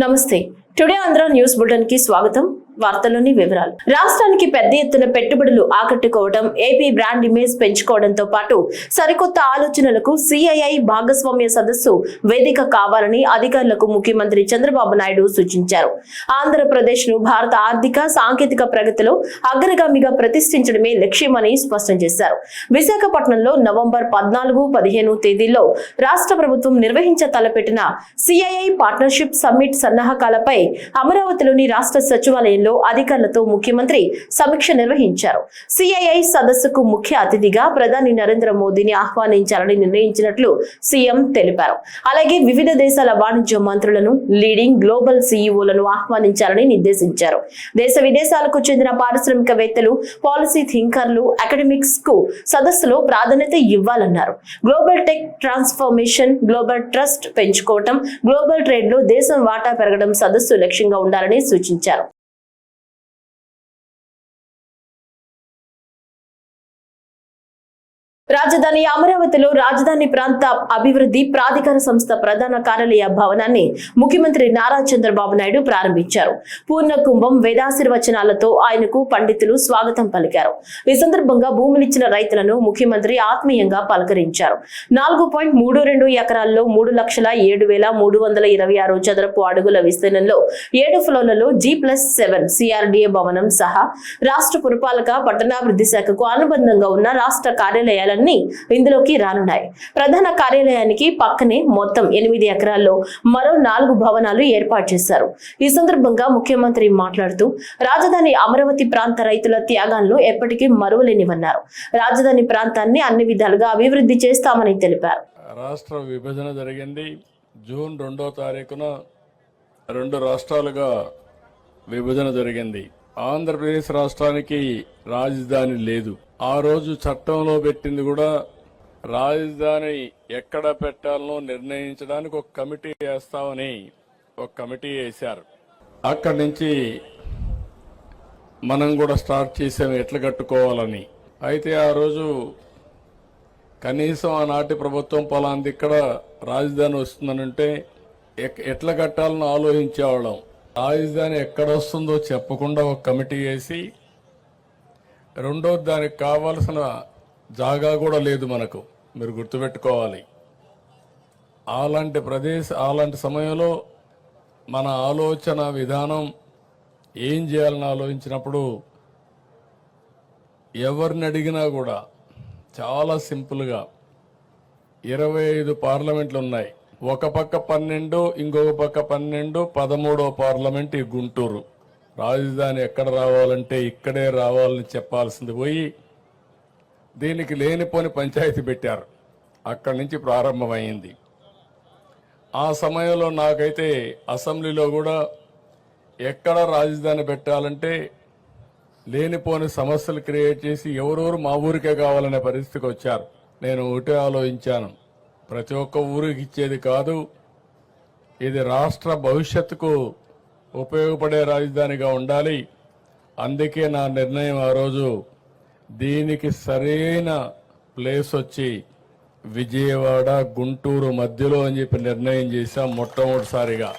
నమస్తే. Today Andhra news బులెటిన్కి స్వాగతం. వార్తల్లోని వివరాలు. రాష్ట్రానికి పెద్ద ఎత్తున పెట్టుబడులు ఆకట్టుకోవడం ఏపీ బ్రాండ్ ఇమేజ్ పెంచుకోవడంతో పాటు సరికొత్త ఆలోచనలకు సిఐఐ భాగస్వామ్య సదస్సు వేదిక కావాలని అధికారులకు ముఖ్యమంత్రి చంద్రబాబు నాయుడు సూచించారు. ఆంధ్రప్రదేశ్ను భారత ఆర్థిక సాంకేతిక ప్రగతిలో అగ్రగామిగా ప్రతిష్ఠించడమే లక్ష్యమని స్పష్టం చేశారు. విశాఖపట్నంలో నవంబర్ పద్నాలుగు పదిహేను తేదీల్లో రాష్ట్ర ప్రభుత్వం నిర్వహించ తలపెట్టిన సిఐఐ పార్ట్నర్షిప్ సమ్మిట్ సన్నాహకాలపై అమరావతిలోని రాష్ట్ర సచివాలయంలో అధికారులతో ముఖ్యమంత్రి సమీక్ష నిర్వహించారు. సిఐఐ సదస్సుకు ముఖ్య అతిథిగా ప్రధాని నరేంద్ర మోదీని ఆహ్వానించాలని నిర్ణయించినట్లు సీఎం తెలిపారు. అలాగే వివిధ దేశాల వాణిజ్య మంత్రులను లీడింగ్ గ్లోబల్ సీఈఓలను ఆహ్వానించాలని నిర్దేశించారు. దేశ విదేశాలకు చెందిన పారిశ్రామికవేత్తలు పాలసీ థింకర్లు అకాడమిక్స్కు సదస్సులో ప్రాధాన్యత ఇవ్వాలన్నారు. Global tech transformation global trust పెంచుకోవటం global ట్రేడ్లో దేశం వాటా పెరగడం సదస్సు లక్ష్యంగా ఉండాలని సూచించారు. రాజధాని అమరావతిలో రాజధాని ప్రాంత అభివృద్ధి ప్రాధికార సంస్థ ప్రధాన కార్యాలయ భవనాన్ని ముఖ్యమంత్రి నారా చంద్రబాబు నాయుడు ప్రారంభించారు. పూర్ణ కుంభం వేదాశీర్వచనాలతో ఆయనకు పండితులు స్వాగతం పలికారు. ఈ సందర్భంగా భూములిచ్చిన రైతులను ముఖ్యమంత్రి ఆత్మీయంగా పలకరించారు. నాలుగు పాయింట్ మూడు రెండు ఎకరాల్లో మూడు లక్షల ఏడు వేల మూడు వందల ఇరవై ఆరు చదరపు అడుగుల విస్తీర్ణంలో ఏడు ఫ్లోర్లలో జీ ప్లస్ సెవెన్ సిఆర్డీఏ భవనం సహా రాష్ట్ర పురపాలక పట్టణాభివృద్ధి శాఖకు అనుబంధంగా ఉన్న రాష్ట్ర కార్యాలయాలన్నీ ఇందులోకి రానున్నాయి. ప్రధాన కార్యాలయానికి పక్కనే మొత్తం ఎనిమిది ఎకరాల్లో మరో నాలుగు భవనాలు ఏర్పాటు చేశారు. ఈ సందర్భంగా ముఖ్యమంత్రి మాట్లాడుతూ రాజధాని అమరావతి ప్రాంత రైతుల త్యాగాలను ఎప్పటికీ మరువలేనివన్నారు. రాజధాని ప్రాంతాన్ని అన్ని విధాలుగా అభివృద్ధి చేస్తామని తెలిపారు. రాష్ట్ర విభజన జరిగింది. జూన్ రెండో తారీఖున రెండు రాష్ట్రాలుగా విభజన జరిగింది. ఆంధ్రప్రదేశ్ రాష్ట్రానికి రాజధాని లేదు. ఆ రోజు చట్టంలో పెట్టింది కూడా రాజధాని ఎక్కడ పెట్టాలనో నిర్ణయించడానికి ఒక కమిటీ వేస్తామని ఒక కమిటీ వేశారు. అక్కడి నుంచి మనం కూడా స్టార్ట్ చేసాం ఎట్లా కట్టుకోవాలని. అయితే ఆ రోజు కనీసం ఆనాటి ప్రభుత్వం పలాంది ఇక్కడ రాజధాని వస్తుందనంటే ఎక్- ఎట్లా కట్టాలని ఆలోచించేవాళ్ళం. రాజధాని ఎక్కడ వస్తుందో చెప్పకుండా ఒక కమిటీ వేసి రెండో దానికి కావాల్సిన జాగా కూడా లేదు మనకు. మీరు గుర్తుపెట్టుకోవాలి. అలాంటి ప్రదేశ అలాంటి సమయంలో మన ఆలోచన విధానం ఏం చేయాలని ఆలోచించినప్పుడు ఎవరిని అడిగినా కూడా చాలా సింపుల్గా ఇరవై ఐదు పార్లమెంట్లు ఉన్నాయి. ఒక పక్క పన్నెండు ఇంకొక పక్క పన్నెండు పదమూడో పార్లమెంట్ ఈ గుంటూరు. రాజధాని ఎక్కడ రావాలంటే ఇక్కడే రావాలని చెప్పాల్సింది పోయి దీనికి లేనిపోని పంచాయతీ పెట్టారు. అక్కడి నుంచి ప్రారంభమైంది. ఆ సమయంలో నాకైతే అసెంబ్లీలో కూడా ఎక్కడ రాజధాని పెట్టాలంటే లేనిపోని సమస్యలు క్రియేట్ చేసి ఎవరెవరు మా ఊరికే కావాలనే పరిస్థితికి వచ్చారు. నేను ఒకటే ఆలోచించాను. ప్రతి ఒక్క ఊరికి ఇచ్చేది కాదు. ఇది రాష్ట్ర భవిష్యత్తుకు ఉపయోగపడే రాజధానిగా ఉండాలి. అందుకే నా నిర్ణయం ఆ రోజు దీనికి సరైన ప్లేస్ వచ్చి విజయవాడ గుంటూరు మధ్యలో అని చెప్పి నిర్ణయం చేశాం మొట్టమొదటిసారిగా.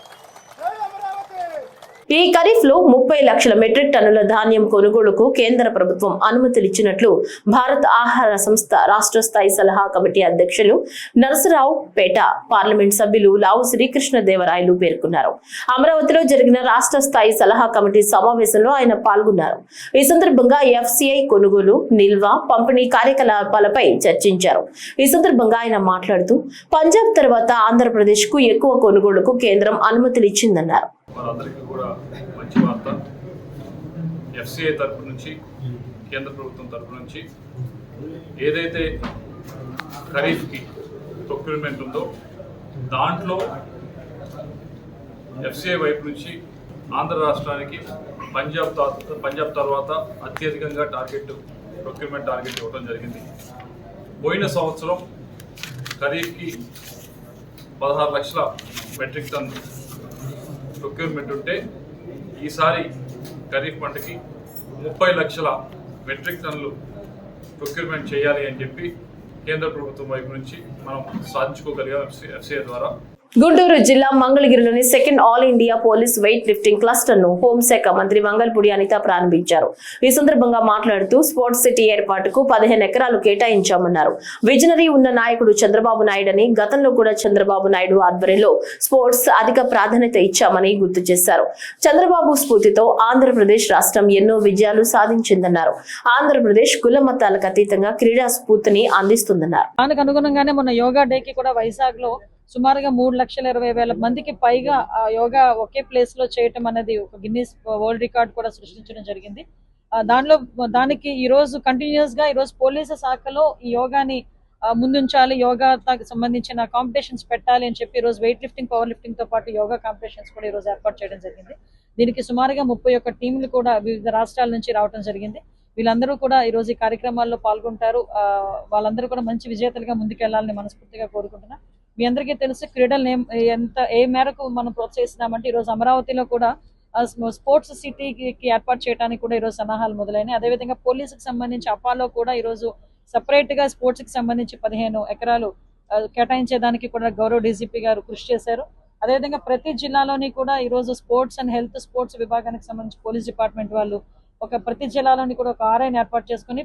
ఈ ఖరీఫ్లో ముప్పై లక్షల మెట్రిక్ టన్నుల ధాన్యం కొనుగోలుకు కేంద్ర ప్రభుత్వం అనుమతులిచ్చినట్లు భారత్ ఆహార సంస్థ రాష్ట్ర స్థాయి సలహా కమిటీ అధ్యక్షులు నరసరావు పేట పార్లమెంట్ సభ్యులు లావు శ్రీకృష్ణదేవరాయలు పేర్కొన్నారు. అమరావతిలో జరిగిన రాష్ట్ర స్థాయి సలహా కమిటీ సమావేశంలో ఆయన పాల్గొన్నారు. ఈ సందర్భంగా ఎఫ్సిఐ కొనుగోలు నిల్వ పంపిణీ కార్యకలాపాలపై చర్చించారు. ఈ సందర్భంగా ఆయన మాట్లాడుతూ పంజాబ్ తర్వాత ఆంధ్రప్రదేశ్కు ఎక్కువ కొనుగోలుకు కేంద్రం అనుమతులు ఇచ్చిందన్నారు. వారందరికీ కూడా మంచి వార్త. ఎఫ్సిఐ తరపు నుంచి కేంద్ర ప్రభుత్వం తరపు నుంచి ఏదైతే ఖరీఫ్కి ప్రొక్యూర్మెంట్ ఉందో దాంట్లో ఎఫ్సిఐ వైపు నుంచి ఆంధ్ర రాష్ట్రానికి పంజాబ్ తా- పంజాబ్ తర్వాత అత్యధికంగా టార్గెట్ ప్రొక్యూర్మెంట్ టార్గెట్ ఇవ్వడం జరిగింది. పోయిన సంవత్సరం ఖరీఫ్కి పదహారు లక్షల మెట్రిక్ టన్ ప్రొక్యూర్మెంట్ ఉంటే ఈసారి ఖరీఫ్ పంటకి ముప్పై లక్షల మెట్రిక్ టన్నులు ప్రొక్యూర్మెంట్ చేయాలి అని చెప్పి కేంద్ర ప్రభుత్వం వైపు నుంచి మనం సాధించుకోగలిగాం ఎఫ్సిఐ ద్వారా. గుంటూరు జిల్లా మంగళగిరిలోని second all India police weight lifting క్లస్టర్ను హోంశాఖ మంత్రి మంగళపూడి అనిత ప్రారంభించారు. ఈ సందర్భంగా మాట్లాడుతూ స్పోర్ట్స్ సిటీ ఏర్పాటుకు పదిహేను ఎకరాలు కేటాయించామన్నారు. విజనరీ ఉన్న నాయకుడు చంద్రబాబు నాయుడు అని గతంలో కూడా చంద్రబాబు నాయుడు ఆధ్వర్యంలో స్పోర్ట్స్ అధిక ప్రాధాన్యత ఇచ్చామని గుర్తు చేశారు. చంద్రబాబు స్ఫూర్తితో ఆంధ్రప్రదేశ్ రాష్ట్రం ఎన్నో విజయాలు సాధించిందన్నారు. ఆంధ్రప్రదేశ్ కుల మతాలకు అతీతంగా క్రీడా స్ఫూర్తిని అందిస్తుందన్నారు. అనుగుణంగానే మొన్న యోగా డేకి కూడా వైజాగ్లో సుమారుగా మూడు లక్షల ఇరవై వేల మందికి పైగా యోగా ఒకే ప్లేస్లో చేయటం అనేది ఒక గిన్నీస్ వరల్డ్ రికార్డ్ కూడా సృష్టించడం జరిగింది. దానిలో దానికి ఈ రోజు కంటిన్యూస్గా ఈ రోజు పోలీసు శాఖలో ఈ యోగాని ముందుంచాలి యోగా సంబంధించిన కాంపిటీషన్స్ పెట్టాలి అని చెప్పి ఈరోజు రోజు వెయిట్ లిఫ్టింగ్ పవర్ లిఫ్టింగ్తో పాటు యోగా కాంపిటీషన్స్ కూడా ఈ రోజు ఏర్పాటు చేయడం జరిగింది. దీనికి సుమారుగా ముప్పై ఒక్క టీంలు కూడా వివిధ రాష్ట్రాల నుంచి రావడం జరిగింది. వీళ్ళందరూ కూడా ఈ రోజు ఈ కార్యక్రమాల్లో పాల్గొంటారు. వాళ్ళందరూ కూడా మంచి విజేతలుగా ముందుకెళ్ళాలని మనస్ఫూర్తిగా కోరుకుంటున్నాను మీ అందరికీ తెలుసు క్రీడలు ఎంత ఏ మేరకు మనం ప్రోత్సహిస్తున్నామంటే ఈ రోజు అమరావతిలో కూడా స్పోర్ట్స్ సిటీకి ఏర్పాటు చేయడానికి కూడా ఈరోజు సన్నాహాలు మొదలైనాయి. అదేవిధంగా పోలీసుకి సంబంధించి అపాలో కూడా ఈరోజు సపరేట్గా గా స్పోర్ట్స్కి సంబంధించి పదిహేను ఎకరాలు కేటాయించేదానికి కూడా గౌరవ డీజీపీ గారు కృషి చేశారు. అదేవిధంగా ప్రతి జిల్లాలోని కూడా ఈ రోజు స్పోర్ట్స్ అండ్ హెల్త్ స్పోర్ట్స్ విభాగానికి సంబంధించి పోలీస్ డిపార్ట్మెంట్ వాళ్ళు ఒక ప్రతి జిల్లాలోని కూడా ఒక ఆర్ఐని ఏర్పాటు చేసుకుని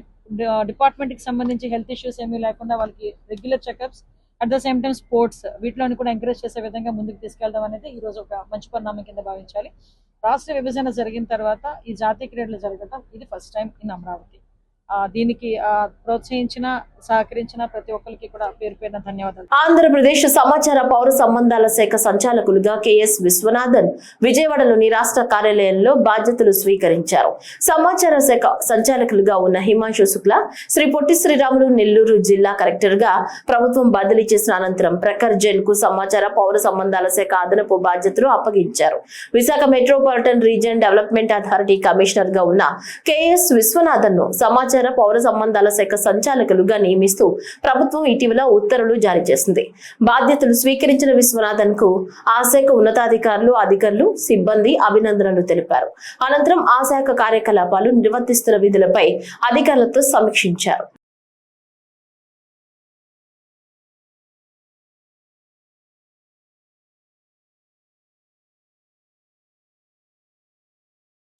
డిపార్ట్మెంట్కి సంబంధించి హెల్త్ ఇష్యూస్ ఏమీ లేకుండా వాళ్ళకి regular checkups at the same time sports వీటిలోని కూడా ఎంకరేజ్ చేసే విధంగా ముందుకు తీసుకెళ్దాం అనేది ఈ రోజు ఒక మంచి పరిణామం కింద భావించాలి. రాష్ట్ర విభజన జరిగిన తర్వాత ఈ జాతీయ క్రీడలు జరగడం ఇది ఫస్ట్ టైం ఇన్ అమరావతి. దీనికి ప్రోత్సహించిన సహకరించిన ప్రతి ఒక్కరికి కూడా పేరు పేరున ధన్యవాదాలు. ఆంధ్రప్రదేశ్ సమాచార పౌర సంబంధాల శాఖ సంచాలకులుగా కెఎస్ విశ్వనాథన్ విజయవాడలోని రాష్ట్ర కార్యాలయంలో బాధ్యతలు స్వీకరించారు. సమాచార శాఖ సంచాలకులుగా ఉన్న హిమాంశు శుక్లా శ్రీ పొట్టి శ్రీరాములు నెల్లూరు జిల్లా కలెక్టర్గా ప్రభుత్వం బదిలీ చేసిన అనంతరం ప్రఖర్ జైన్కు సమాచార పౌర సంబంధాల శాఖ అదనపు బాధ్యతలు అప్పగించారు. Visakha metropolitan region development authority కమిషనర్గా ఉన్న కెఎస్ విశ్వనాథన్ను సమాచార పౌర సంబంధాల శాఖ సంచాలకులుగా నియమిస్తూ ప్రభుత్వం ఇటీవల ఉత్తర్వులు జారీ చేసింది. బాధ్యతలు స్వీకరించిన విశ్వనాథన్కు ఆ శాఖ ఉన్నతాధికారులు అధికారులు సిబ్బంది అభినందనలు తెలిపారు. అనంతరం ఆ శాఖ కార్యకలాపాలు నిర్వర్తిస్తున్న విధులపై అధికారులతో సమీక్షించారు.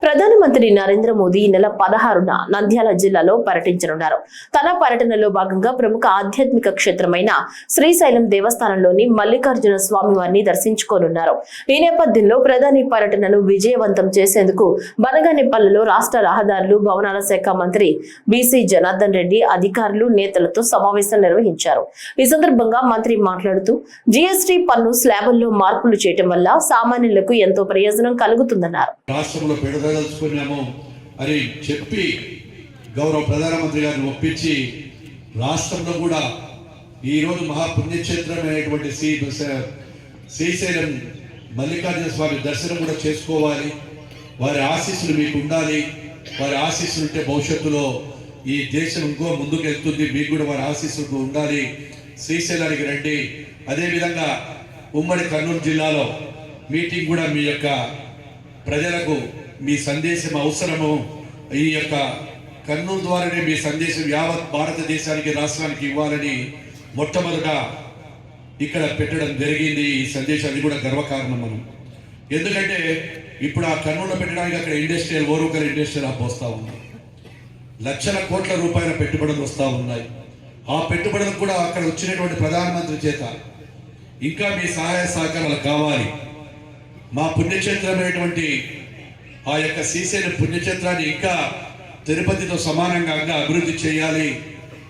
ప్రధానమంత్రి నరేంద్ర మోదీ ఈ నెల పదహారున నంద్యాల జిల్లాలో పర్యటించనున్నారు. తన పర్యటనలో భాగంగా ప్రముఖ ఆధ్యాత్మిక క్షేత్రమైన శ్రీశైలం దేవస్థానంలోని మల్లికార్జున స్వామి వారిని దర్శించుకోనున్నారు. ఈ నేపథ్యంలో ప్రధాని పర్యటనను విజయవంతం చేసేందుకు బనగానేపల్లిలో రాష్ట్ర రహదారులు భవనాల శాఖ మంత్రి బీసీ జనార్దన్ రెడ్డి అధికారులు నేతలతో సమావేశం నిర్వహించారు. ఈ సందర్భంగా మంత్రి మాట్లాడుతూ జీఎస్టీ పన్ను స్లాబుల్లో మార్పులు చేయటం వల్ల సామాన్యులకు ఎంతో ప్రయోజనం కలుగుతుందన్నారు. రాష్ట్రంలో అని చెప్పి గౌరవ ప్రధానమంత్రి గారిని ఒప్పించి రాష్ట్రంలో కూడా ఈరోజు మహాపుణ్యక్షేత్రమైనటువంటి శ్రీ శ్రీశైలం మల్లికార్జున స్వామి దర్శనం కూడా చేసుకోవాలి. వారి ఆశీస్సులు మీకు ఉండాలి. వారి ఆశీస్సులు ఉంటే భవిష్యత్తులో ఈ దేశం ఇంకో ముందుకు వెళ్తుంది. మీకు కూడా వారి ఆశీస్సులు ఉండాలి. శ్రీశైలానికి రండి. అదేవిధంగా ఉమ్మడి కర్నూలు జిల్లాలో మీటింగ్ కూడా మీ యొక్క ప్రజలకు మీ సందేశం అవసరము. ఈ యొక్క కర్నూలు ద్వారానే మీ సందేశం యావత్ భారతదేశానికి రాష్ట్రానికి ఇవ్వాలని మొట్టమొదట ఇక్కడ పెట్టడం జరిగింది. ఈ సందేశం అది కూడా గర్వకారణం మనం. ఎందుకంటే ఇప్పుడు ఆ కర్నూలు పెట్టడానికి అక్కడ ఇండస్ట్రియల్ ఓరోకర్ ఇండస్ట్రియల్ హబ్ వస్తూ ఉంది. లక్షల కోట్ల రూపాయల పెట్టుబడులు వస్తూ ఉన్నాయి. ఆ పెట్టుబడులకు కూడా అక్కడ వచ్చినటువంటి ప్రధానమంత్రి చేత ఇంకా మీ సహాయ సహకారాలు కావాలి. మా పుణ్యక్షేత్రమైనటువంటి ఆ యొక్క శ్రీశైలం పుణ్యక్షేత్రాన్ని ఇంకా తిరుపతితో సమానంగా అభివృద్ధి చేయాలి.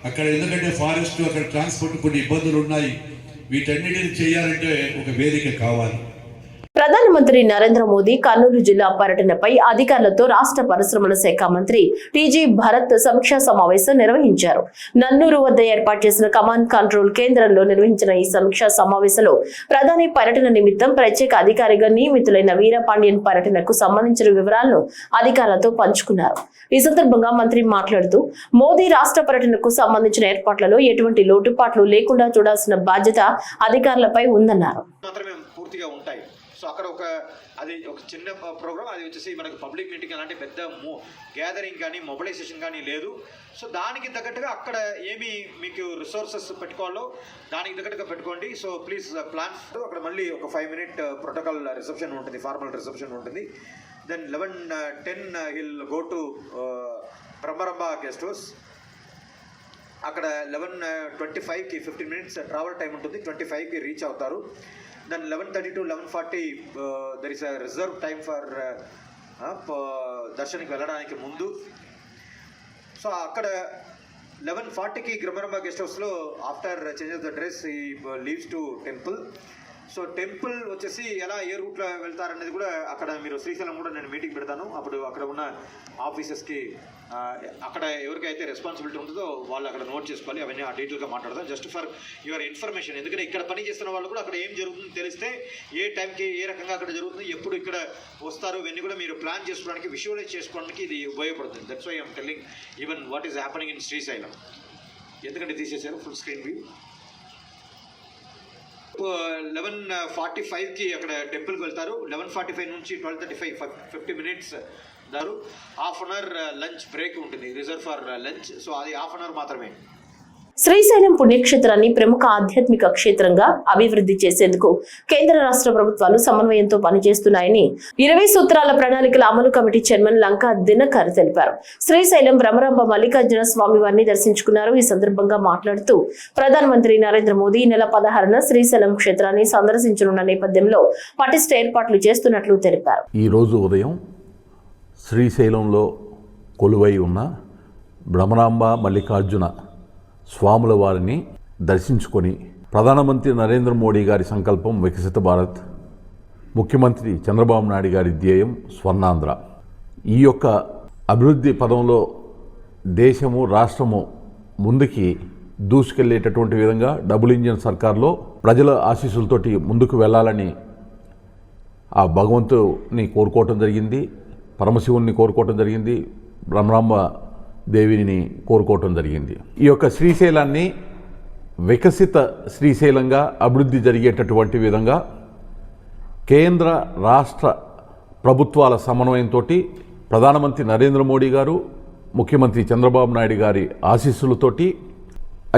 అక్కడ ఎందుకంటే ఫారెస్ట్ అక్కడ ట్రాన్స్పోర్ట్ కొన్ని ఇబ్బందులు ఉన్నాయి. వీటన్నిటిని చేయాలంటే ఒక వేదిక కావాలి. ప్రధానమంత్రి నరేంద్ర మోదీ కర్నూలు జిల్లా పర్యటనపై అధికారులతో రాష్ట్ర పరిశ్రమల శాఖ మంత్రి టీజీ భరత్ సమీక్షా సమావేశం నిర్వహించారు. నన్నూరు వద్ద ఏర్పాటు చేసిన కమాండ్ కంట్రోల్ కేంద్రంలో నిర్వహించిన ఈ సమీక్షా సమావేశంలో ప్రధాని పర్యటన నిమిత్తం ప్రత్యేక అధికారిగా నియమితులైన వీరపాండియన్ పర్యటనకు సంబంధించిన వివరాలను అధికారులతో పంచుకున్నారు. ఈ సందర్భంగా మంత్రి మాట్లాడుతూ మోదీ రాష్ట్ర పర్యటనకు సంబంధించిన ఏర్పాట్లలో ఎటువంటి లోటుపాట్లు లేకుండా చూడాల్సిన బాధ్యత అధికారులపై ఉందన్నారు. పూర్తిగా ఉంటాయి. సో అక్కడ ఒక అది ఒక చిన్న ప్రోగ్రామ్ అది వచ్చేసి మనకు పబ్లిక్ మీటింగ్ అలాంటి పెద్ద గ్యాదరింగ్ కానీ మొబిలైజేషన్ కానీ లేదు. సో దానికి తగ్గట్టుగా అక్కడ ఏమి మీకు రిసోర్సెస్ పెట్టుకోవాలో దానికి తగ్గట్టుగా పెట్టుకోండి. సో ప్లీజ్ ప్లాన్ అక్కడ మళ్ళీ ఒక ఫైవ్ మినిట్ ప్రోటోకాల్ రిసెప్షన్ ఉంటుంది. ఫార్మల్ రిసెప్షన్ ఉంటుంది. Then eleven ten hill go to Brahmarambha guest house అక్కడ లెవెన్ ట్వంటీ ఫైవ్కి ఫిఫ్టీన్ మినిట్స్ ట్రావెల్ టైం ఉంటుంది. ట్వంటీ ఫైవ్కి రీచ్ అవుతారు then eleven thirty to eleven forty there is a reserve time for దర్శనకి వెళ్ళడానికి ముందు. So అక్కడ eleven ఫార్టీకి Bhramaramba guest హౌస్లో after change of the dress ఈ leaves to temple so temple వచ్చేసి ఎలా ఏ రూట్లో వెళ్తారనేది కూడా అక్కడ మీరు శ్రీశైలం కూడా నేను మీటింగ్ పెడతాను. అప్పుడు అక్కడ ఉన్న ఆఫీసెస్కి అక్కడ ఎవరికైతే రెస్పాన్సిబిలిటీ ఉంటుందో వాళ్ళు అక్కడ నోట్ చేసుకోవాలి. అవన్నీ ఆ డీటెయిల్గా మాట్లాడదాం. జస్ట్ ఫర్ యువర్ ఇన్ఫర్మేషన్ ఎందుకంటే ఇక్కడ పని చేస్తున్న వాళ్ళు కూడా అక్కడ ఏం జరుగుతుందో తెలిస్తే ఏ టైంకి ఏ రకంగా అక్కడ జరుగుతుంది ఎప్పుడు ఇక్కడ వస్తారు ఇవన్నీ కూడా మీరు ప్లాన్ చేసుకోవడానికి విజువలైజ్ చేసుకోవడానికి ఇది ఉపయోగపడుతుంది. That's why I'm telling even what is happening in Srisailam ఎందుకంటే తీసేశారు? Full screen view eleven forty ఫైవ్కి అక్కడ టెంపుల్కి వెళ్తారు. లెవెన్ ఫార్టీ ఫైవ్ నుంచి twelve thirty five fifty minutes దారు. Half an hour lunch break ఉంటుంది. Reserve for lunch. సో అది హాఫ్ అన్ అవర్ మాత్రమే. శ్రీశైలం పుణ్యక్షేత్రాన్ని ప్రముఖ ఆధ్యాత్మిక క్షేత్రంగా అభివృద్ధి చేసేందుకు కేంద్ర రాష్ట్ర ప్రభుత్వాలు సమన్వయంతో పనిచేస్తున్నాయని ఇరవై సూత్రాల ప్రణాళికల అమలు కమిటీ చైర్మన్ లంకా దినకర్ తెలిపారు. శ్రీశైలం భ్రమరాంబ మల్లికార్జున స్వామి వారిని దర్శించుకున్నారు. ఈ సందర్భంగా మాట్లాడుతూ ప్రధానమంత్రి నరేంద్ర మోదీ ఈ నెల పదహారున శ్రీశైలం క్షేత్రాన్ని సందర్శించనున్న నేపథ్యంలో పటిష్ట ఏర్పాట్లు చేస్తున్నట్లు తెలిపారు. ఈరోజు ఉదయం శ్రీశైలంలో కొలువై ఉన్న భ్రమరాంబ మల్లికార్జున స్వాముల వారిని దర్శించుకొని ప్రధానమంత్రి నరేంద్ర మోడీ గారి సంకల్పం వికసిత భారత్ ముఖ్యమంత్రి చంద్రబాబు నాయుడు గారి ధ్యేయం స్వర్ణాంధ్ర. ఈ యొక్క అభివృద్ధి పదంలో దేశము రాష్ట్రము ముందుకి దూసుకెళ్ళేటటువంటి విధంగా డబుల్ ఇంజిన్ సర్కార్లో ప్రజల ఆశీస్సులతోటి ముందుకు వెళ్ళాలని ఆ భగవంతుని కోరుకోవటం జరిగింది పరమశివుణ్ణి కోరుకోవటం జరిగింది బ్రహ్మరాంబ దేవిని కోరుకోవటం జరిగింది. ఈ యొక్క శ్రీశైలాన్ని వికసిత శ్రీశైలంగా అభివృద్ధి జరిగేటటువంటి విధంగా కేంద్ర రాష్ట్ర ప్రభుత్వాల సమన్వయంతో ప్రధానమంత్రి నరేంద్ర మోడీ గారు ముఖ్యమంత్రి చంద్రబాబు నాయుడు గారి ఆశీస్సులతోటి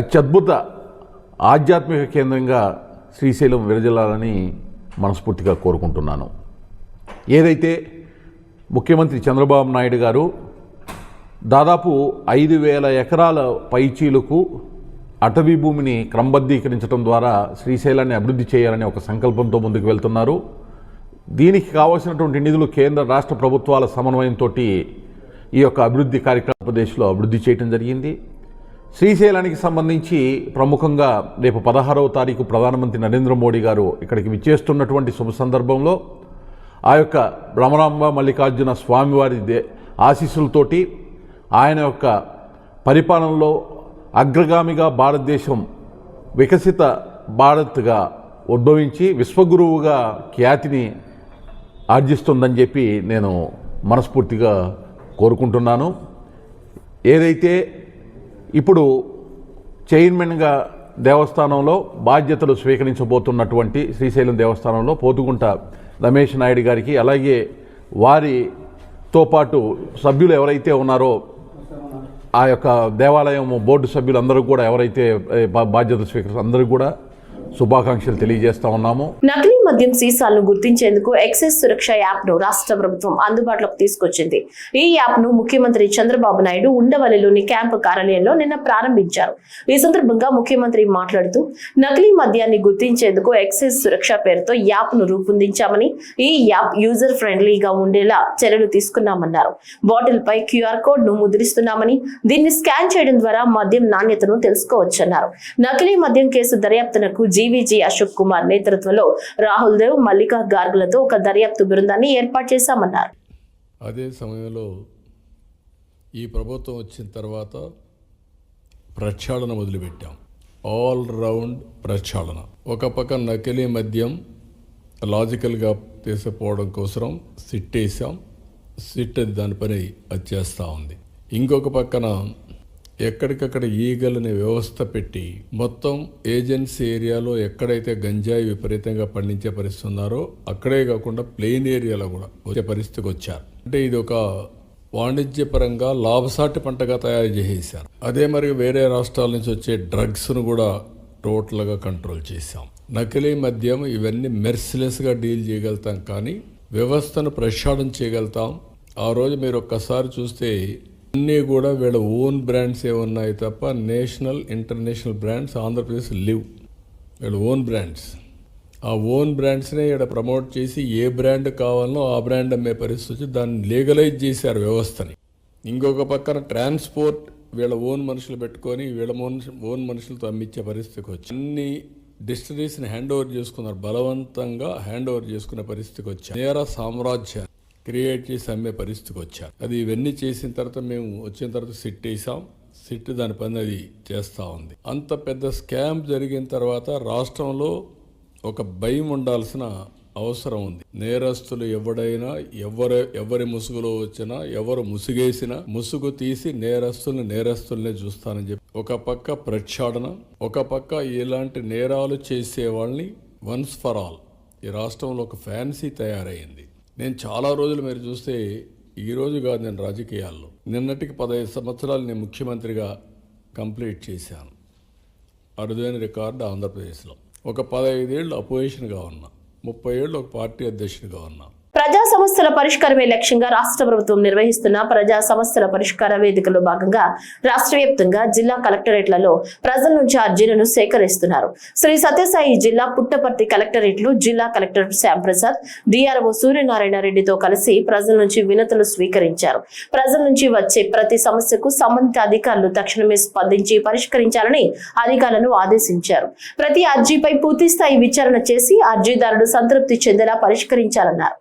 అత్యద్భుత ఆధ్యాత్మిక కేంద్రంగా శ్రీశైలం విరజల్లాలని మనస్ఫూర్తిగా కోరుకుంటున్నాను. ఏదైతే ముఖ్యమంత్రి చంద్రబాబు నాయుడు గారు దాదాపు ఐదు వేల ఎకరాల పైచీలకు అటవీ భూమిని క్రమబద్ధీకరించడం ద్వారా శ్రీశైలాన్ని అభివృద్ధి చేయాలనే ఒక సంకల్పంతో ముందుకు వెళ్తున్నారు. దీనికి కావాల్సినటువంటి నిధులు కేంద్ర రాష్ట్ర ప్రభుత్వాల సమన్వయంతో ఈ యొక్క అభివృద్ధి కార్యక్రమ ఆంధ్రప్రదేశ్లో అభివృద్ధి చేయడం జరిగింది. శ్రీశైలానికి సంబంధించి ప్రముఖంగా రేపు పదహారవ తారీఖు ప్రధానమంత్రి నరేంద్ర మోడీ గారు ఇక్కడికి విచ్చేస్తున్నటువంటి శుభ సందర్భంలో ఆ యొక్క భ్రమరాంబ మల్లికార్జున స్వామివారి దే ఆశీస్సులతోటి ఆయన యొక్క పరిపాలనలో అగ్రగామిగా భారతదేశం వికసిత భారత్గా ఉద్భవించి విశ్వగురువుగా ఖ్యాతిని ఆర్జిస్తుందని చెప్పి నేను మనస్ఫూర్తిగా కోరుకుంటున్నాను. ఏదైతే ఇప్పుడు చైర్మన్గా దేవస్థానంలో బాధ్యతలు స్వీకరించబోతున్నటువంటి శ్రీశైలం దేవస్థానంలో పోతుగుంట రమేష్ నాయుడు గారికి అలాగే వారితో పాటు సభ్యులు ఎవరైతే ఉన్నారో ఆ యొక్క దేవాలయం బోర్డు సభ్యులందరూ కూడా ఎవరైతే బాధ్యత బా- స్వీకరిస్తారు అందరూ కూడా శుభాకాంక్షలు తెలియజేస్తా ఉన్నాము. నకిలీ మద్యం సీసాలను గుర్తించేందుకు ఎక్సైజ్ సురక్ష యాప్ను రాష్ట్ర ప్రభుత్వం అందుబాటులోకి తీసుకొచ్చింది. ఈ యాప్ను ముఖ్యమంత్రి చంద్రబాబు నాయుడు ఉండవల్లిలోని క్యాంపు కార్యాలయంలో నిన్న ప్రారంభించారు. ఈ సందర్భంగా ముఖ్యమంత్రి మాట్లాడుతూ నకిలీ మద్యాన్ని గుర్తించేందుకు ఎక్సైజ్ సురక్ష పేరుతో యాప్ను రూపొందించామని ఈ యాప్ యూజర్ ఫ్రెండ్లీగా ఉండేలా చర్యలు తీసుకున్నామన్నారు. బాటిల్ పై క్యూఆర్ కోడ్ను ముద్రిస్తున్నామని దీన్ని స్కాన్ చేయడం ద్వారా మద్యం నాణ్యతను తెలుసుకోవచ్చన్నారు. నకిలీ మద్యం కేసు దర్యాప్తునకు జీవీజీ అశోక్ కుమార్ నేతృత్వంలో రాహుల్ దేవ్ మల్లికా గార్గులతో ఒక దర్యాప్తు బృందాన్ని ఏర్పాటు చేశామన్నారు. అదే సమయంలో ఈ ప్రభుత్వం వచ్చిన తర్వాత ప్రక్షాళన మొదలుపెట్టాం. ఆల్ రౌండ్ ప్రక్షాళన. ఒక పక్క నకిలీ మద్యం లాజికల్గా తీసుకుపోవడం కోసం సిట్ వేసాం సిట్ అది దాని పని అది చేస్తూ ఉంది. ఇంకొక పక్కన ఎక్కడికక్కడ ఈగలని వ్యవస్థ పెట్టి మొత్తం ఏజెన్సీ ఏరియాలో ఎక్కడైతే గంజాయి విపరీతంగా పండించే పరిస్థితి ఉన్నారో అక్కడే కాకుండా ప్లెయిన్ ఏరియాలో కూడా వచ్చే పరిస్థితికి వచ్చారు. అంటే ఇది ఒక వాణిజ్యపరంగా లాభసాటి పంటగా తయారు చేసేసారు అదే మరి వేరే రాష్ట్రాల నుంచి వచ్చే డ్రగ్స్ను కూడా టోటల్గా కంట్రోల్ చేశాం. నకిలీ మద్యం ఇవన్నీ మెర్సిలెస్గా డీల్ చేయగలుగుతాం కానీ వ్యవస్థను ప్రక్షాళన చేయగలుగుతాం. ఆ రోజు మీరు ఒక్కసారి చూస్తే అన్నీ కూడా వీళ్ళ ఓన్ బ్రాండ్స్ ఏ ఉన్నాయి తప్ప national international brands Andhra Pradesh live. వీళ్ళ ఓన్ బ్రాండ్స్ ఆ ఓన్ బ్రాండ్స్నే ఇక్కడ ప్రమోట్ చేసి ఏ బ్రాండ్ కావాలనో ఆ బ్రాండ్ అమ్మే పరిస్థితి వచ్చి దాన్ని లీగలైజ్ చేశారు వ్యవస్థని. ఇంకొక పక్కన ట్రాన్స్పోర్ట్ వీళ్ళ ఓన్ మనుషులు పెట్టుకొని వీళ్ళ ఓన్ ఓన్ మనుషులతో అమ్మించే పరిస్థితికి వచ్చి అన్ని డిస్టరీస్ని హ్యాండ్ ఓవర్ చేసుకున్నారు. బలవంతంగా హ్యాండ్ ఓవర్ చేసుకునే పరిస్థితికి వచ్చారు. నేర సామ్రాజ్యాన్ని క్రియేట్ చేసి అమ్మే పరిస్థితికి వచ్చారు. అది ఇవన్నీ చేసిన తర్వాత మేము వచ్చిన తర్వాత సిట్ వేసాం. సిట్ దాని పని అది చేస్తూ ఉంది. అంత పెద్ద స్కామ్ జరిగిన తర్వాత రాష్ట్రంలో ఒక భయం ఉండాల్సిన అవసరం ఉంది. నేరస్తులు ఎవడైనా ఎవరు ఎవరి ముసుగులో వచ్చినా ఎవరు ముసుగేసినా ముసుగు తీసి నేరస్తుల్ని నేరస్తుల్నే చూస్తానని చెప్పి. ఒక పక్క ప్రక్షాళన ఒక పక్క ఇలాంటి నేరాలు చేసే వాళ్ళని వన్స్ ఫర్ ఆల్ ఈ రాష్ట్రంలో ఒక ఫ్యాన్సీ తయారైంది. నేను చాలా రోజులు మీరు చూస్తే ఈరోజు కాదు నేను రాజకీయాల్లో. నిన్నటికి పదహైదు సంవత్సరాలు నేను ముఖ్యమంత్రిగా కంప్లీట్ చేశాను. అరుదైన రికార్డు ఆంధ్రప్రదేశ్లో. ఒక పదహైదేళ్ళు అపోజిషన్గా ఉన్నా. ముప్పై ఏళ్ళు ఒక పార్టీ అధ్యక్షుడిగా ఉన్నా. ప్రజా సమస్యల పరిష్కారమే లక్ష్యంగా రాష్ట్ర ప్రభుత్వం నిర్వహిస్తున్న ప్రజా సమస్యల పరిష్కార వేదికలో భాగంగా రాష్ట్ర వ్యాప్తంగా జిల్లా కలెక్టరేట్లలో ప్రజల నుంచి అర్జీలను సేకరిస్తున్నారు. శ్రీ సత్యసాయి జిల్లా పుట్టపర్తి కలెక్టరేట్లు జిల్లా కలెక్టర్ శ్యాంప్రసాద్ డిఆర్ఓ సూర్యనారాయణ రెడ్డితో కలిసి ప్రజల నుంచి వినతులు స్వీకరించారు. ప్రజల నుంచి వచ్చే ప్రతి సమస్యకు సంబంధిత అధికారులు తక్షణమే స్పందించి పరిష్కరించాలని అధికారులను ఆదేశించారు. ప్రతి అర్జీపై పూర్తి స్థాయి విచారణ చేసి అర్జీదారుడు సంతృప్తి చెందేలా పరిష్కరించాలన్నారు.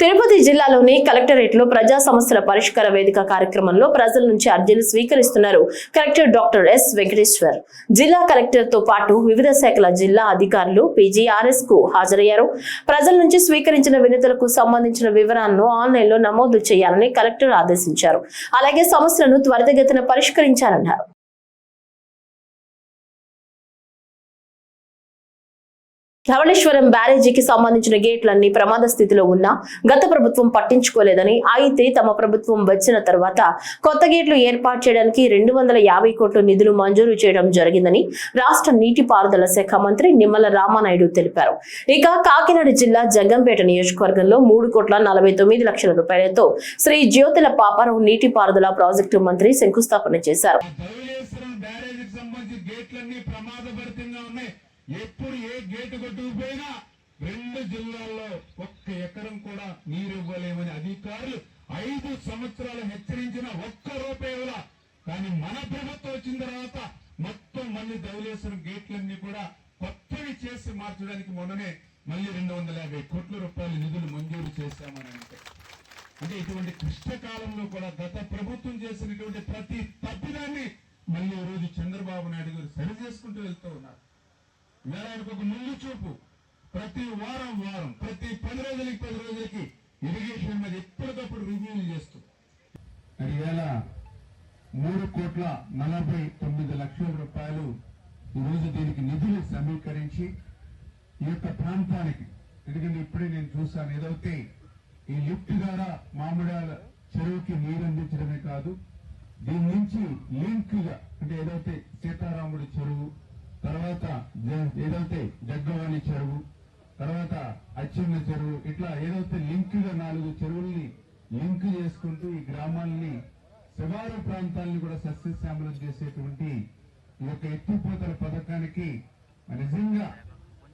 తిరుపతి జిల్లాలోని కలెక్టరేట్లో ప్రజా సమస్యల పరిష్కార వేదిక కార్యక్రమంలో ప్రజల నుంచి అర్జీలు స్వీకరిస్తున్నారు కలెక్టర్ డాక్టర్ ఎస్ వెంకటేశ్వర్. జిల్లా కలెక్టర్తో పాటు వివిధ శాఖల జిల్లా అధికారులు పీజీఆర్ఎస్కు హాజరయ్యారు. ప్రజల నుంచి స్వీకరించిన వినతులకు సంబంధించిన వివరాలను ఆన్లైన్లో నమోదు చేయాలని కలెక్టర్ ఆదేశించారు. అలాగే సమస్యలను త్వరితగతిన పరిష్కరించాలన్నారు. ధవళేశ్వరం బ్యారేజీకి సంబంధించిన గేట్లన్నీ ప్రమాద స్థితిలో ఉన్నా గత ప్రభుత్వం పట్టించుకోలేదని అయితే తమ ప్రభుత్వం వచ్చిన తర్వాత కొత్త గేట్లు ఏర్పాటు చేయడానికి రెండు వందల యాభై కోట్ల నిధులు మంజూరు చేయడం జరిగిందని రాష్ట్ర నీటిపారుదల శాఖ మంత్రి నిమ్మల రామానాయుడు తెలిపారు. ఇక కాకినాడ జిల్లా జగ్గంపేట నియోజకవర్గంలో మూడు కోట్ల నలభై తొమ్మిది లక్షల రూపాయలతో శ్రీ జ్యోతుల పాపారావు నీటిపారుదల ప్రాజెక్టు మంత్రి శంకుస్థాపన చేశారు బ్యారేజీకి సంబంధించి గేట్లన్నీ ప్రమాదభరితంగా ఉన్నాయి ఎప్పుడు ఏ గేటు కొట్టుకుపోయినా రెండు జిల్లాల్లో ఒక్క ఎకరం కూడా నీరు ఇవ్వలేమని అధికారులు ఐదు సంవత్సరాలు హెచ్చరించిన ఒక్క రూపాయి కానీ మన ప్రభుత్వం వచ్చిన తర్వాత మొత్తం మళ్ళీ ధవళేశ్వరం గేట్లన్నీ కూడా కొత్తవి చేసి మార్చడానికి మొన్ననే మళ్ళీ రెండు వందల యాభై కోట్ల రూపాయల నిధులు మంజూరు చేశామని అంటే. అంటే ఇటువంటి క్లిష్టకాలంలో కూడా గత ప్రభుత్వం చేసినటువంటి ప్రతి తప్పిదాన్ని మళ్ళీ రోజు చంద్రబాబు నాయుడు గారు సరి చేసుకుంటూ వెళ్తూ ఉన్నారు ఒక ముందు చూపు. ప్రతి వారం వారం ప్రతి పది రోజులకి పది రోజులకి ఇరిగేషన్ మీద ఎప్పటికప్పుడు రివ్యూలు చేస్తూ. మరి మూడు కోట్ల నలభై తొమ్మిది లక్షల రూపాయలు ఈరోజు దీనికి నిధులు సమీకరించి ఈ యొక్క ప్రాంతానికి ఎందుకంటే ఇప్పుడే నేను చూశాను ఏదైతే ఈ లిఫ్ట్ ద్వారా మామిడాల చెరువుకి నీరు అందించడమే కాదు దీని నుంచి లింక్గా అంటే ఏదైతే సీతారాముడి చెరువు తర్వాత జ- ఏదైతే జగ్గవాణి చెరువు తర్వాత అచ్చిన చెరువు ఇట్లా ఏదైతే లింక్గా నాలుగు చెరువుల్ని లింక్ చేసుకుంటూ ఈ గ్రామాల్ని శివారు ప్రాంతాలను కూడా సస్యశ్యామలం చేసేటువంటి ఈ యొక్క ఎత్తిపోతల పథకానికి నిజంగా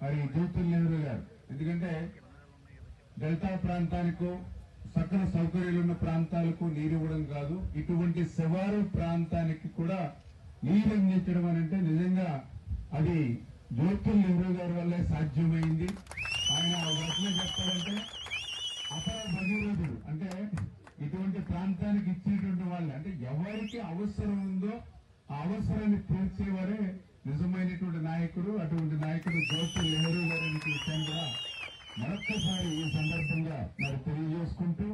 మరి జ్యోతుల్ నెహ్రూ గారు. ఎందుకంటే డెల్టా ప్రాంతానికో సకల సౌకర్యాలు ఉన్న ప్రాంతాలకు నీరు ఇవ్వడం కాదు. ఇటువంటి శివారు ప్రాంతానికి కూడా నీరు అందించడం అని అంటే నిజంగా అది జ్యోతుల్ నెహ్రూ గారి వల్లే సాధ్యమైంది. ఆయన రచన చెప్తారంటే చెప్పాలంటే అపర భగీరథుడు అంటే ఇటువంటి ప్రాంతానికి ఇచ్చినటువంటి వాళ్ళు. అంటే ఎవరికి అవసరం ఉందో ఆ అవసరాన్ని తీర్చేవారే నిజమైనటువంటి నాయకుడు. అటువంటి నాయకుడు జ్యోతుల్ నెహ్రూ గారి విషయం కూడా మరొక్కసారి ఈ సందర్భంగా మరి తెలియజేసుకుంటూ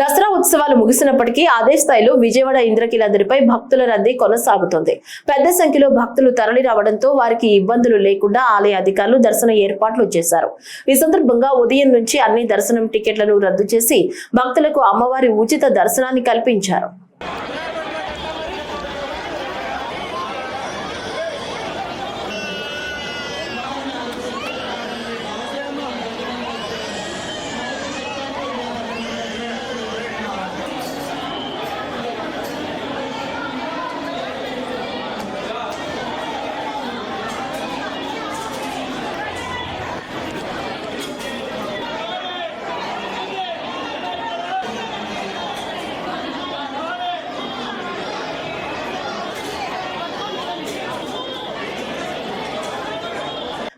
దసరా ఉత్సవాలు ముగిసినప్పటికీ అదే స్థాయిలో విజయవాడ ఇంద్రకీలాద్రిపై భక్తుల రద్దీ కొనసాగుతోంది. పెద్ద సంఖ్యలో భక్తులు తరలి రావడంతో వారికి ఇబ్బందులు లేకుండా ఆలయ అధికారులు దర్శన ఏర్పాట్లు చేశారు. ఈ సందర్భంగా ఉదయం నుంచి అన్ని దర్శనం టికెట్లను రద్దు చేసి భక్తులకు అమ్మవారి ఉచిత దర్శనాన్ని కల్పించారు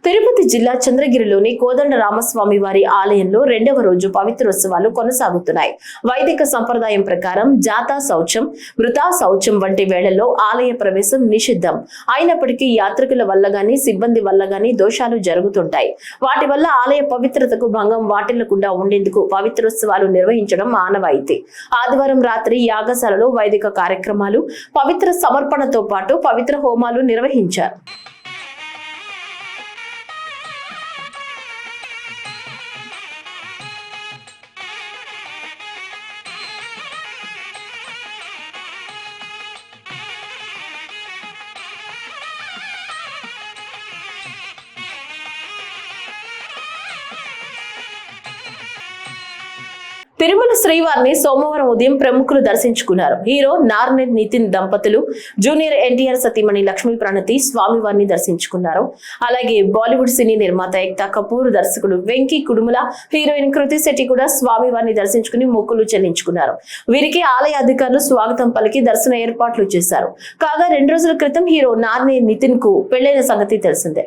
తిరుపతి జిల్లా చంద్రగిరిలోని కోదండ రామస్వామి వారి ఆలయంలో రెండవ రోజు పవిత్రోత్సవాలు కొనసాగుతున్నాయి. వైదిక సంప్రదాయం ప్రకారం జాతా శౌచం మృతా శౌచం వంటి వేళల్లో ఆలయ ప్రవేశం నిషిద్ధం. అయినప్పటికీ యాత్రికుల వల్ల గాని సిబ్బంది వల్ల గాని దోషాలు జరుగుతుంటాయి. వాటి వల్ల ఆలయ పవిత్రతకు భంగం వాటిల్లకుండా ఉండేందుకు పవిత్రోత్సవాలు నిర్వహించడం మానవాయితీ ఆదివారం రాత్రి యాగశాలలో వైదిక కార్యక్రమాలు పవిత్ర సమర్పణతో పాటు పవిత్ర హోమాలు నిర్వహించారు. తిరుమల శ్రీవారిని సోమవారం ఉదయం ప్రముఖులు దర్శించుకున్నారు. హీరో నార్నె నితిన్ దంపతులు జూనియర్ ఎన్టీఆర్ సతీమణి లక్ష్మీ ప్రణతి స్వామివారిని దర్శించుకున్నారు. అలాగే బాలీవుడ్ సినీ నిర్మాత ఏక్తా కపూర్ దర్శకుడు వెంకీ కుడుముల హీరోయిన్ కృతి శెట్టి కూడా స్వామివారిని దర్శించుకుని మొక్కులు చెల్లించుకున్నారు. వీరికి ఆలయ అధికారులు స్వాగతం పలికి దర్శన ఏర్పాట్లు చేశారు. కాగా రెండు రోజుల క్రితం హీరో నార్నే నితిన్కు పెళ్ళైన సంగతి తెలిసిందే.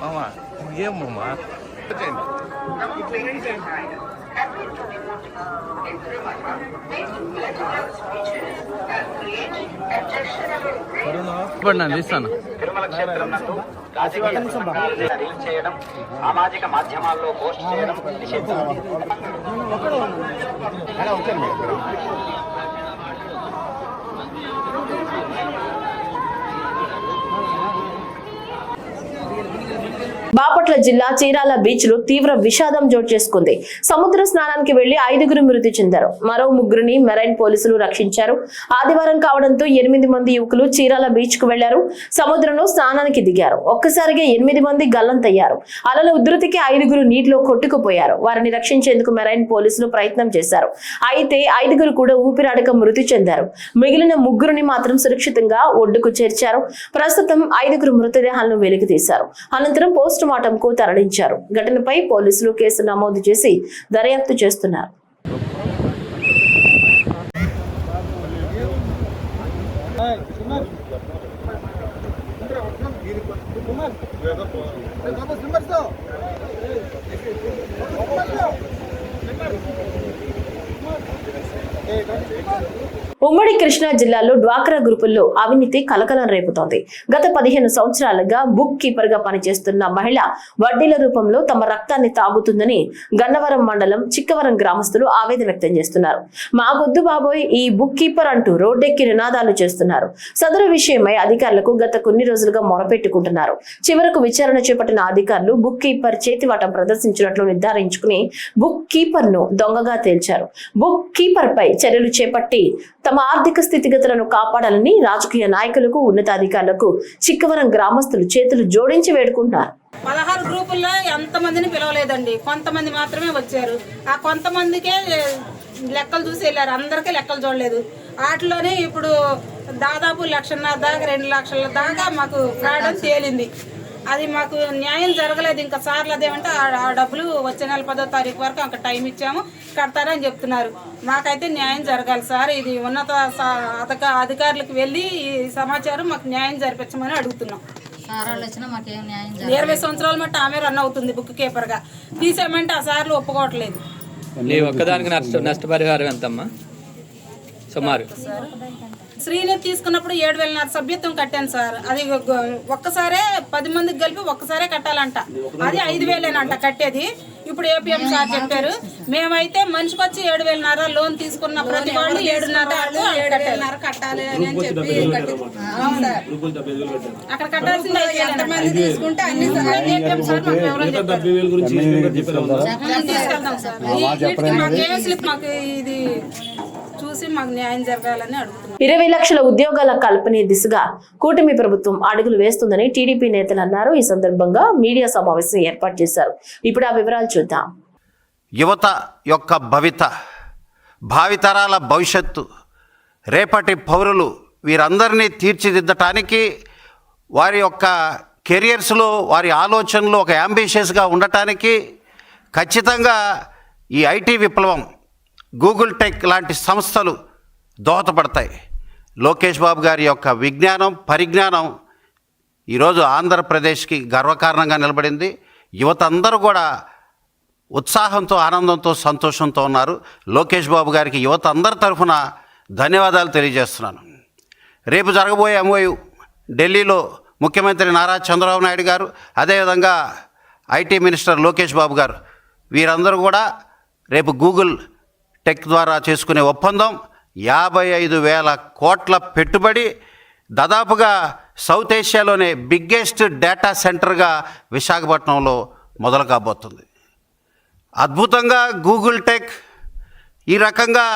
మామా ఏం మామా? ఇప్పుడు నేను తీస్తాను. తిరుమల క్షేత్రం నందు రాజకీయ రీల్ చేయడం సామాజిక మాధ్యమాల్లో పోస్ట్ చేయడం నిషిద్ధం బాపట్ల జిల్లా చీరాల బీచ్లో తీవ్ర విషాదం చోటు చేసుకుంది. సముద్ర స్నానానికి వెళ్ళి ఐదుగురు మృతి చెందారు. మరో ముగ్గురిని మెరైన్ పోలీసులు రక్షించారు. ఆదివారం కావడంతో ఎనిమిది మంది యువకులు చీరాల బీచ్కు వెళ్ళారు. సముద్రంలో స్నానానికి దిగారు. ఒక్కసారిగా ఎనిమిది మంది గల్లంతయ్యారు. అలల ఉధృతికి ఐదుగురు నీటిలో కొట్టుకుపోయారు. వారిని రక్షించేందుకు మెరైన్ పోలీసులు ప్రయత్నం చేశారు. అయితే ఐదుగురు కూడా ఊపిరాడక మృతి చెందారు. మిగిలిన ముగ్గురిని మాత్రం సురక్షితంగా ఒడ్డుకు చేర్చారు. ప్రస్తుతం ఐదుగురు మృతదేహాలను వెలికి తీశారు అనంతరం పోస్ట్ పోస్టుమార్టం కు తరలించారు ఘటనపై పోలీసులు కేసు నమోదు చేసి దర్యాప్తు చేస్తున్నారు ఉమ్మడి కృష్ణా జిల్లాలో డ్వాక్రా గ్రూపుల్లో అవినీతి కలకలం రేపుతోంది. గత పదిహేను సంవత్సరాలుగా బుక్ కీపర్గా పనిచేస్తున్న మహిళ వడ్డీల రూపంలో తమ రక్తాన్ని తాగుతుందని గన్నవరం మండలం చిక్కవరం గ్రామస్తులు ఆవేదన వ్యక్తం చేస్తున్నారు. మాకొద్దు బాబోయ్ ఈ బుక్ కీపర్ అంటూ రోడ్డెక్కి నినాదాలు చేస్తున్నారు. సదరు విషయమై అధికారులకు గత కొన్ని రోజులుగా మొరపెట్టుకుంటున్నారు. చివరకు విచారణ చేపట్టిన అధికారులు బుక్ కీపర్ చేతివాటం ప్రదర్శించినట్లు నిర్ధారించుకుని బుక్ కీపర్ను దొంగగా తేల్చారు. బుక్ కీపర్ పై చర్యలు చేపట్టి తమ ఆర్థిక స్థితిగతులను కాపాడాలని రాజకీయ నాయకులకు ఉన్నతాధికారులకు చిక్కవరం గ్రామస్తులు చేతులు జోడించి వేడుకుంటారు పదహారు గ్రూపుల్లో ఎంతమందిని పిలవలేదండి. కొంతమంది మాత్రమే వచ్చారు. ఆ కొంతమందికే లెక్కలు చూసి వెళ్ళారు. అందరికీ లెక్కలు చూడలేదు. వాటిలోనే ఇప్పుడు దాదాపు లక్షన్నర దాకా రెండు లక్షల దాకా మాకు ఫ్రాడ్ తేలింది. అది మాకు న్యాయం జరగలేదు. ఇంకా సార్లు అదేమంటే ఆ- డబ్బులు వచ్చే నెల పదో తారీఖు వరకు అక్కడ టైం ఇచ్చాము కడతారని చెప్తున్నారు. మాకైతే న్యాయం జరగాలి సార్. ఇది ఉన్నత అధిక అధికారులకు వెళ్ళి ఈ సమాచారం మాకు న్యాయం జరిపించమని అడుగుతున్నాం. ఇరవై సంవత్సరాల మట్టి ఆమె రన్ అవుతుంది బుక్ కీపర్గా తీసేయమంటే ఆ సార్లు ఒప్పుకోవట్లేదు. నీ ఒక్కదానికి నష్ట నష్టపరిహారం ఎంతమ్మా? సుమారు. శ్రీని తీసుకున్నప్పుడు ఏడు వేలన్నర సభ్యత్వం కట్టాను సార్. అది ఒక్కసారే పది మందికి కలిపి ఒక్కసారే కట్టాలంట. అది ఐదు వేలేనంట కట్టేది. ఇప్పుడు ఏపీఎం సార్ చెప్పారు మేమైతే మనిషికి వచ్చి ఏడు వేలన్నర లోన్ తీసుకున్న ప్రతి వాళ్ళు ఏడున్నర కట్టాలి అని చెప్పి అవును సార్. అక్కడ కట్టాల్సింది ఐదు వేలు. తీసుకుంటే అన్ని ఏపీఎం సార్. తీసుకెళ్తాం మాకు ఇది చూసి మాకు న్యాయం జరగాలని అడుగుతున్నాం. ఇరవై లక్షల ఉద్యోగాల కల్పనే దిశగా కూటమి ప్రభుత్వం అడుగులు వేస్తుందని టీడీపీ నేతలు అన్నారు. ఈ సందర్భంగా మీడియా సమావేశం ఏర్పాటు చేశారు. ఇప్పుడు ఆ వివరాలు చూద్దాం. యువత యొక్క భవిత భావితరాల భవిష్యత్తు రేపటి పౌరులు వీరందరినీ తీర్చిదిద్దటానికి వారి యొక్క కెరియర్స్లో వారి ఆలోచనలు ఒక యాంబిషియస్గా ఉండటానికి ఖచ్చితంగా ఈ ఐటీ విప్లవం గూగుల్ టెక్ లాంటి సంస్థలు దోహదపడతాయి. లోకేష్ బాబు గారి యొక్క విజ్ఞానం పరిజ్ఞానం ఈరోజు ఆంధ్రప్రదేశ్కి గర్వకారణంగా నిలబడింది. యువత అందరూ కూడా ఉత్సాహంతో ఆనందంతో సంతోషంతో ఉన్నారు. లోకేష్ బాబు గారికి యువత అందరి తరఫున ధన్యవాదాలు తెలియజేస్తున్నాను. రేపు జరగబోయే ఎంఓయు ఢిల్లీలో ముఖ్యమంత్రి నారా చంద్రబాబు నాయుడు గారు అదేవిధంగా ఐటీ మినిస్టర్ లోకేష్ బాబు గారు వీరందరూ కూడా రేపు గూగుల్ టెక్ ద్వారా చేసుకునే ఒప్పందం యాభై ఐదు వేల కోట్ల పెట్టుబడి దాదాపుగా సౌత్ ఏషియాలోనే బిగ్గెస్ట్ డేటా సెంటర్గా విశాఖపట్నంలో మొదలు కాబోతుంది. అద్భుతంగా గూగుల్ టెక్ ఈ రకంగా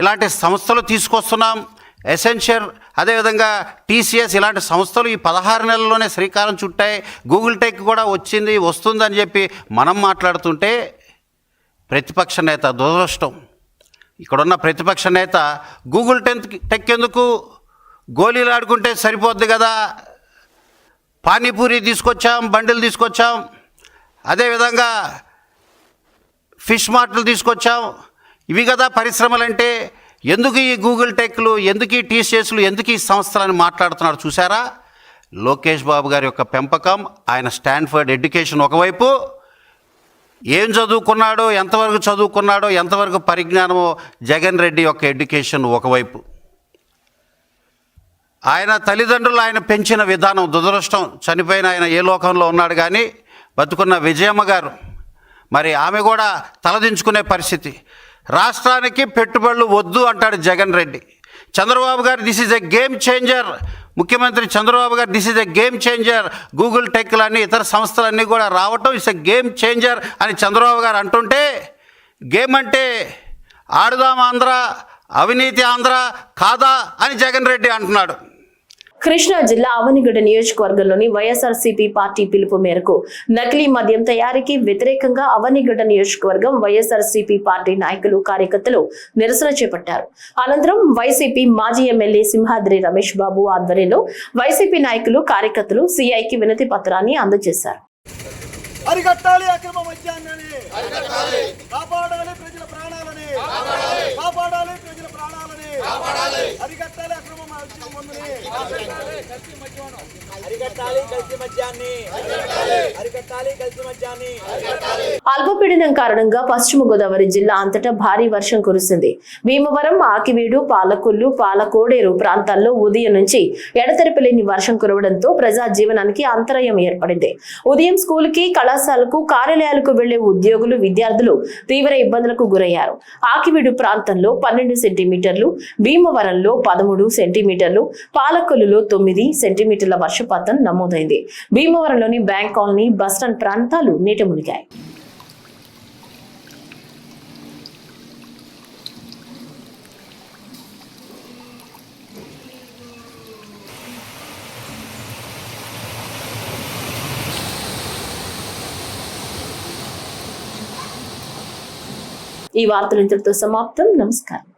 ఇలాంటి సంస్థలు తీసుకొస్తున్నాం. ఎసెన్షియర్ అదేవిధంగా టీసీఎస్ ఇలాంటి సంస్థలు ఈ పదహారు నెలల్లోనే శ్రీకారం చుట్టాయి. గూగుల్ టెక్ కూడా వచ్చింది వస్తుందని చెప్పి మనం మాట్లాడుతుంటే ప్రతిపక్ష నేత దురదృష్టం. ఇక్కడున్న ప్రతిపక్ష నేత గూగుల్ టెన్త్ టెక్ ఎందుకు గోళీలు ఆడుకుంటే సరిపోద్ది కదా? పానీపూరి తీసుకొచ్చాం బండిలు తీసుకొచ్చాం అదేవిధంగా ఫిష్ మార్ట్లు తీసుకొచ్చాం. ఇవి కదా పరిశ్రమలంటే ఎందుకు ఈ గూగుల్ టెక్లు ఎందుకు ఈ టీసీఎస్లు ఎందుకు ఈ సంస్థలని మాట్లాడుతున్నారు చూసారా లోకేష్ బాబు గారి యొక్క పెంపకం ఆయన స్టాన్ఫర్డ్ ఎడ్యుకేషన్ ఒకవైపు ఏం చదువుకున్నాడో ఎంతవరకు చదువుకున్నాడో ఎంతవరకు పరిజ్ఞానమో జగన్ రెడ్డి యొక్క ఎడ్యుకేషన్ ఒకవైపు. ఆయన తల్లిదండ్రులు ఆయన పెంచిన విధానం దురదృష్టం. చనిపోయిన ఆయన ఏ లోకంలో ఉన్నాడు కానీ బతుకున్న విజయమ్మ గారు మరి ఆమె కూడా తలదించుకునే పరిస్థితి. రాష్ట్రానికి పెట్టుబడులు వద్దు అంటాడు జగన్ రెడ్డి. చంద్రబాబు గారు this is a game changer ముఖ్యమంత్రి చంద్రబాబు గారు this is a game changer Google టెక్లన్నీ ఇతర సంస్థలన్నీ కూడా రావటం ఇట్స్ ఎ గేమ్ చేంజర్ అని చంద్రబాబు గారు అంటుంటే గేమ్ అంటే ఆడుదాం ఆంధ్ర అవినీతి ఆంధ్ర కాదా? అని జగన్ రెడ్డి అంటున్నాడు. కృష్ణా జిల్లా అవనిగడ్డ నియోజకవర్గంలోని వైఎస్ఆర్సీపీ పార్టీ పిలుపు మేరకు నకిలీ మద్యం తయారీకి వ్యతిరేకంగా అవనిగడ్డ నియోజకవర్గం వైఎస్ఆర్సీపీ పార్టీ నాయకులు కార్యకర్తలు నిరసన చేపట్టారు. అనంతరం వైసీపీ మాజీ ఎమ్మెల్యే సింహాద్రి రమేష్ బాబు ఆధ్వర్యంలో వైసీపీ నాయకులు కార్యకర్తలు సిఐకి వినతి పత్రాన్ని అందజేశారు. అరికట్టాలి అక్రమ మద్యాన్ని. కాపాడాలి ప్రజల ప్రాణాలని. కాపాడాలి ప్రజల ప్రాణాలని. అరికట్టాలి Yeah. అల్పపీడనం కారణంగా పశ్చిమ గోదావరి జిల్లా అంతటా భారీ వర్షం కురిసింది. భీమవరం ఆకివీడు పాలకొల్లు పాలకోడేరు ప్రాంతాల్లో ఉదయం నుంచి ఎడతెరపి లేని వర్షం కురవడంతో ప్రజా జీవనానికి అంతరాయం ఏర్పడింది. ఉదయం స్కూల్కి కళాశాలకు కార్యాలయాలకు వెళ్ళే ఉద్యోగులు విద్యార్థులు తీవ్ర ఇబ్బందులకు గురయ్యారు. ఆకివీడు ప్రాంతంలో పన్నెండు సెంటీమీటర్లు భీమవరంలో పదమూడు సెంటీమీటర్లు పాలకొల్లులో తొమ్మిది సెంటీమీటర్ల వర్షపాతం నమోదైంది. భీమవరంలోని బ్యాంక్ కాలనీ బస్టాండ్ ప్రాంతాలు నీట మునిగాయి. ఈ వార్తలు ఇంతటితో సమాప్తం. నమస్కారం.